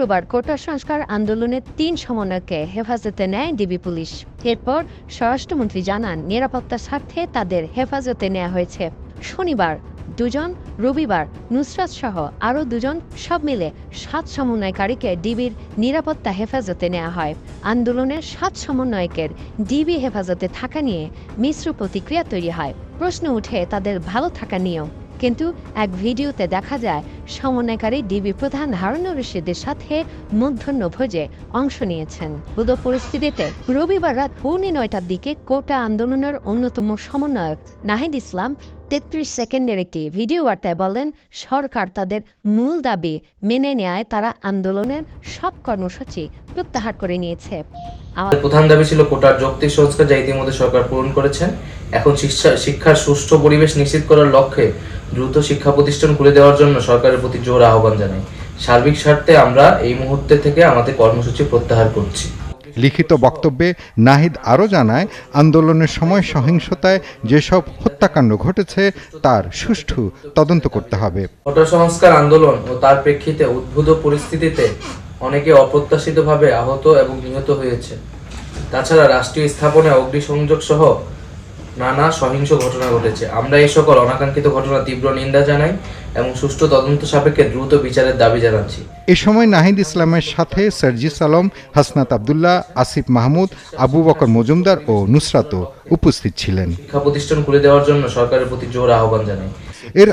শুক্রবার কোটা সংস্কার আন্দোলনের তিন সমন্বয়কে হেফাজতে নেয় ডিবি পুলিশ। এরপর স্বরাষ্ট্রমন্ত্রী জানান নিরাপত্তার স্বার্থে তাদের হেফাজতে নেওয়া হয়েছে। শনিবার দুজন, রবিবার নুসরাত সহ আরও দুজন সব মিলে সাত সমন্বয়কারীকে ডিবির নিরাপত্তা হেফাজতে নেওয়া হয়। আন্দোলনের সাত সমন্বয়কের ডিবি হেফাজতে থাকা নিয়ে মিশ্র প্রতিক্রিয়া তৈরি হয়। প্রশ্ন উঠে তাদের ভালো থাকা নিয়েও। কিন্তু এক ভিডিওতে দেখা যায় সমন্বয়কারী ডিবি প্রধান হারুনুর রশিদের সাথে মধ্যাহ্ন ভোজে অংশ নিয়েছেন। বুধ পরিস্থিতিতে রবিবার রাত পৌনে নয়টার দিকে কোটা আন্দোলনের অন্যতম সমন্বয়ক নাহিদ ইসলাম তেত্রিশ সেকেন্ডের একটি ভিডিও বার্তায় বলেন, সরকার তাদের মূল দাবি মেনে নেয় তারা আন্দোলনের সব কর্মসূচি প্রত্যাহার করে নিয়েছে। প্রধান দাবি ছিল কোটার যৌক্তিক সংস্কার যা ইতিমধ্যে সরকার পূরণ করেছেন। এখন শিক্ষা, শিক্ষার সুষ্ঠু পরিবেশ নিশ্চিত করার লক্ষ্যে দ্রুত শিক্ষা প্রতিষ্ঠান খুলে দেওয়ার জন্য সরকারের প্রতি জোর আহ্বান জানাই। সার্বিক স্বার্থে আমরা এই মুহূর্তে থেকে আমাদের কর্মসূচি প্রত্যাহার করছি। লিখিত বক্তব্যে নাহিদ আরও জানায় আন্দোলনের সময় সহিংসতায় যেসব হত্যাকাণ্ড ঘটেছে তার সুষ্ঠু তদন্ত করতে হবে। কোটা সংস্কার আন্দোলন ও তার প্রেক্ষিতে উদ্ভূত পরিস্থিতিতে অনেকে অপ্রত্যাশিতভাবে আহত এবং নিহত হয়েছে। তাছাড়া রাষ্ট্রীয় স্থাপনে অগ্নিসংযোগ সহ নানা সহিংস ঘটনা ঘটেছে। আমরা এই সকল অনাকাঙ্ক্ষিত ঘটনা তীব্র নিন্দা জানাই এবং সুষ্ঠু তদন্ত সাপেক্ষে দ্রুত বিচারের দাবি জানাচ্ছি। এ সময় নাহিদ ইসলামের সাথে সার্জিস আলম হাসনাত আবদুল্লাহ আসিফ মাহমুদ আবু বকর মজুমদার ও নুসরাতও উপস্থিত ছিলেন। শিক্ষা প্রতিষ্ঠান খুলে দেওয়ার জন্য সরকারের প্রতি জোর আহ্বান জানাই। এর